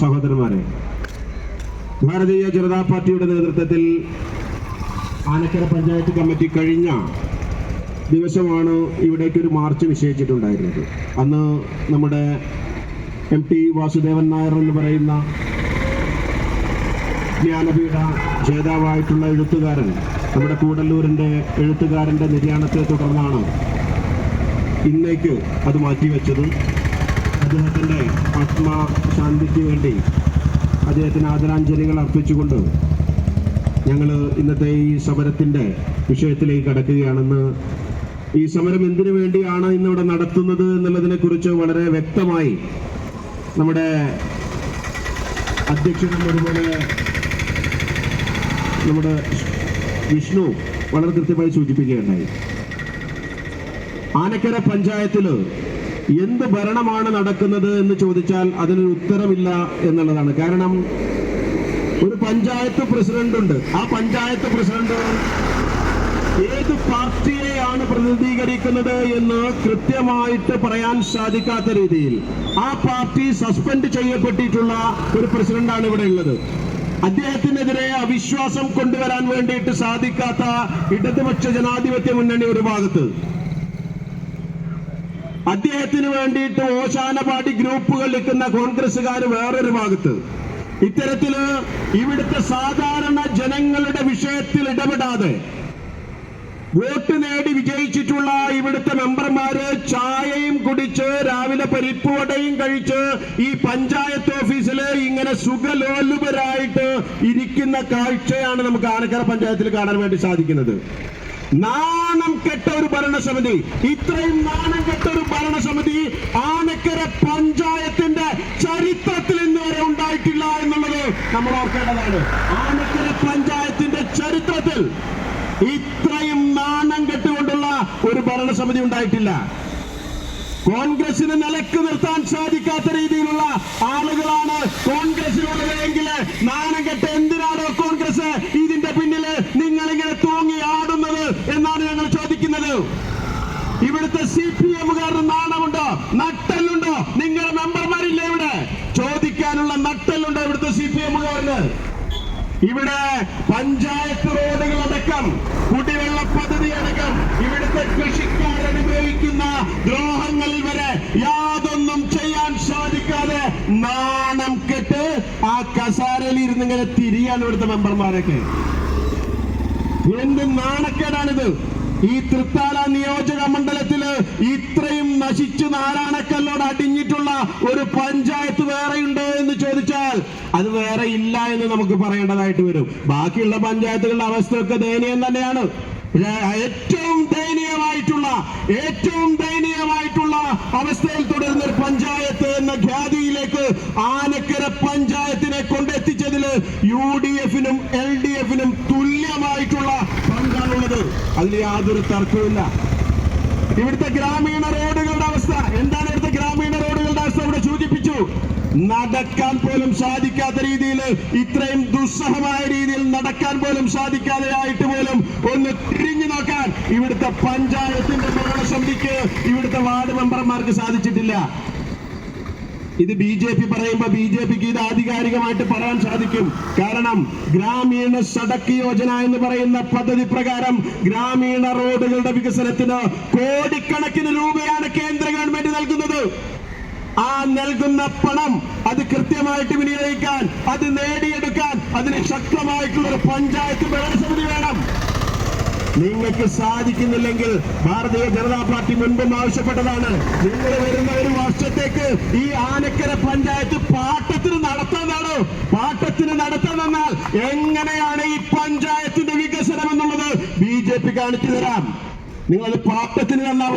സഹോദരന്മാരെ ഭാരതീയ ജനതാ പാർട്ടിയുടെ നേതൃത്വത്തിൽ ആനക്കര പഞ്ചായത്ത് കമ്മിറ്റി കഴിഞ്ഞ ദിവസമാണ് ഇവിടേക്ക് ഒരു മാർച്ച് നിശ്ചയിച്ചിട്ടുണ്ടായിരുന്നത്. അന്ന് നമ്മുടെ എം ടി വാസുദേവൻ നായർ എന്ന് പറയുന്ന ജ്ഞാനപീഠ ജേതാവായിട്ടുള്ള എഴുത്തുകാരൻ നമ്മുടെ കൂടല്ലൂരിന്റെ എഴുത്തുകാരന്റെ നിര്യാണത്തെ തുടർന്നാണ് ഇന്നേക്ക് അത് മാറ്റിവെച്ചത്. അദ്ദേഹത്തിന്റെ ആത്മാശാന്തിക്ക് വേണ്ടി അദ്ദേഹത്തിന് ആദരാഞ്ജലികൾ അർപ്പിച്ചുകൊണ്ട് ഞങ്ങൾ ഇന്നത്തെ ഈ സമരത്തിന്റെ വിഷയത്തിലേക്ക് കടക്കുകയാണെന്ന് ഈ സമരം എന്തിനു വേണ്ടിയാണ് ഇന്നിവിടെ നടത്തുന്നത് എന്നുള്ളതിനെക്കുറിച്ച് വളരെ വ്യക്തമായി നമ്മുടെ അധ്യക്ഷനും അതുപോലെ നമ്മുടെ വിഷ്ണു വളരെ കൃത്യമായി സൂചിപ്പിക്കുകയുണ്ടായി. ആനക്കര പഞ്ചായത്തിൽ എന്ത് ഭരണമാണ് നടക്കുന്നത് എന്ന് ചോദിച്ചാൽ അതിനൊരു ഉത്തരമില്ല എന്നുള്ളതാണ്. കാരണം ഒരു പഞ്ചായത്ത് പ്രസിഡന്റ് ഉണ്ട് ആ പഞ്ചായത്ത് പ്രസിഡന്റ് ഏത് പാർട്ടിയെയാണ് പ്രതിനിധീകരിക്കുന്നത് എന്ന് കൃത്യമായിട്ട് പറയാൻ സാധിക്കാത്ത രീതിയിൽ ആ പാർട്ടി സസ്പെൻഡ് ചെയ്യപ്പെട്ടിട്ടുള്ള ഒരു പ്രസിഡന്റാണ് ഇവിടെ ഉള്ളത്. അദ്ദേഹത്തിനെതിരെ അവിശ്വാസം കൊണ്ടുവരാൻ വേണ്ടിയിട്ട് സാധിക്കാത്ത ഇടതുപക്ഷ ജനാധിപത്യ മുന്നണി ഒരു ഭാഗത്ത് അദ്ദേഹത്തിന് വേണ്ടിയിട്ട് ഓശാനപാടി ഗ്രൂപ്പുകൾ നിൽക്കുന്ന കോൺഗ്രസ്സുകാർ വേറൊരു ഭാഗത്ത്. ഇത്തരത്തിൽ ഇവിടുത്തെ സാധാരണ ജനങ്ങളുടെ വിഷയത്തിൽ ഇടപെടാതെ വോട്ട് നേടി വിജയിച്ചിട്ടുള്ള ഇവിടുത്തെ മെമ്പർമാര് ചായയും കുടിച്ച് രാവിലെ പരിപ്പുവടയും കഴിച്ച് ഈ പഞ്ചായത്ത് ഓഫീസിൽ ഇങ്ങനെ സുഖലോലുപരായിട്ട് ഇരിക്കുന്ന കാഴ്ചയാണ് നമുക്ക് ആനക്കര പഞ്ചായത്തിൽ കാണാൻ വേണ്ടി സാധിക്കുന്നത്. നാണം കെട്ട ഒരു ഭരണസമിതി. ഇത്രയും നാണം കെട്ട ഒരു ഭരണസമിതി ആനക്കര പഞ്ചായത്തിന്റെ ചരിത്രത്തിൽ ഇന്ന് വരെ ഉണ്ടായിട്ടില്ല എന്നുള്ളത് നമ്മൾ ഓർക്കേണ്ടതാണ്. ആനക്കര പഞ്ചായത്തിന്റെ ചരിത്രത്തിൽ ഇത്രയും നാണം കെട്ടുകൊണ്ടുള്ള ഒരു ഭരണസമിതി ഉണ്ടായിട്ടില്ല. കോൺഗ്രസിന് നിലയ്ക്ക് ഇവിടെ പഞ്ചായത്ത് റോഡുകൾ അടക്കം കുടിവെള്ള പദ്ധതി അടക്കം ഇവിടുത്തെ കൃഷിക്കാർ അനുഭവിക്കുന്ന ദ്രോഹങ്ങളിൽ വരെ യാതൊന്നും ചെയ്യാൻ സാധിക്കാതെ നാണം കെട്ട് ആ കസാരയിൽ ഇരുന്ന് ഇങ്ങനെ തിരിയാണ് ഇവിടുത്തെ മെമ്പർമാരൊക്കെ. എന്ത് നാണക്കേടാണിത്? ഈ തൃത്താല നിയോജക മണ്ഡലത്തിൽ ഇത്രയും നശിച്ചു നാരായണക്കല്ലോട് അടിഞ്ഞിട്ടുള്ള ഒരു പഞ്ചായത്ത് വേറെയുണ്ടോ എന്ന് ചോദിച്ചാൽ അത് വേറെ ഇല്ല എന്ന് നമുക്ക് പറയേണ്ടതായിട്ട് വരും. ബാക്കിയുള്ള പഞ്ചായത്തുകളുടെ അവസ്ഥയൊക്കെ ദയനീയം തന്നെയാണ്. ഏറ്റവും ദയനീയമായിട്ടുള്ള ഏറ്റവും ദയനീയമായിട്ടുള്ള അവസ്ഥയിൽ തുടരുന്ന ഒരു പഞ്ചായത്ത് എന്ന ഖ്യാതിയിലേക്ക് ആനക്കര പഞ്ചായത്തിനെ കൊണ്ടെത്തിച്ചതിൽ യു ഡി എഫിനും എൽ ഡി എഫിനും തുല്യമായിട്ടുള്ള പങ്കാണുള്ളത്. അതിൽ യാതൊരു തർക്കവുമില്ല. ഇവിടുത്തെ ഗ്രാമീണ റോഡുകളുടെ അവസ്ഥ എന്താണ് ഇവിടുത്തെ ഗ്രാമീണ റോഡുകളുടെ അവസ്ഥ ഇവിടെ സൂചിപ്പിച്ചു നടക്കാൻ പോലും സാധിക്കാത്ത രീതിയിൽ ഇത്രയും ദുസ്സഹമായ രീതിയിൽ നടക്കാൻ പോലും സാധിക്കാതെ ആയിട്ട് പോലും ഒന്ന് തിരിഞ്ഞു നോക്കാൻ ഇവിടുത്തെ പഞ്ചായത്തിന്റെ ഭരണസമിതിക്ക് ഇവിടുത്തെ വാർഡ് മെമ്പർമാർക്ക് സാധിച്ചിട്ടില്ല. ഇത് ബി ജെ പി പറയുമ്പോ ബി ജെ പിക്ക് ഇത് ആധികാരികമായിട്ട് പറയാൻ സാധിക്കും. കാരണം ഗ്രാമീണ സടക്ക് യോജന എന്ന് പറയുന്ന പദ്ധതി പ്രകാരം ഗ്രാമീണ റോഡുകളുടെ വികസനത്തിന് കോടിക്കണക്കിന് രൂപയാണ് കേന്ദ്ര ഗവൺമെന്റ് നൽകുന്നത്. ആ നൽകുന്ന പണം അത് കൃത്യമായിട്ട് വിനിയോഗിക്കാൻ അത് നേടിയെടുക്കാൻ അതിന് ശക്തമായിട്ടുള്ള ഒരു പഞ്ചായത്ത് ഭരണസമിതി വേണം. നിങ്ങൾക്ക് സാധിക്കുന്നില്ലെങ്കിൽ ഭാരതീയ ജനതാ പാർട്ടി മുൻപും ആവശ്യപ്പെട്ടതാണ്. നിങ്ങൾ വരുന്ന ഒരു വർഷത്തേക്ക് ഈ ആനക്കര പഞ്ചായത്ത് പാട്ടത്തിന് നടത്താനാണ് പാട്ടത്തിന് നടത്താമെന്നാൽ എങ്ങനെയാണ് ഈ പഞ്ചായത്തിന്റെ വികസനം എന്നുള്ളത് ബി ജെ പി കാണിച്ചു തരാം. നിങ്ങൾ പാട്ടത്തിന് തന്നാൽ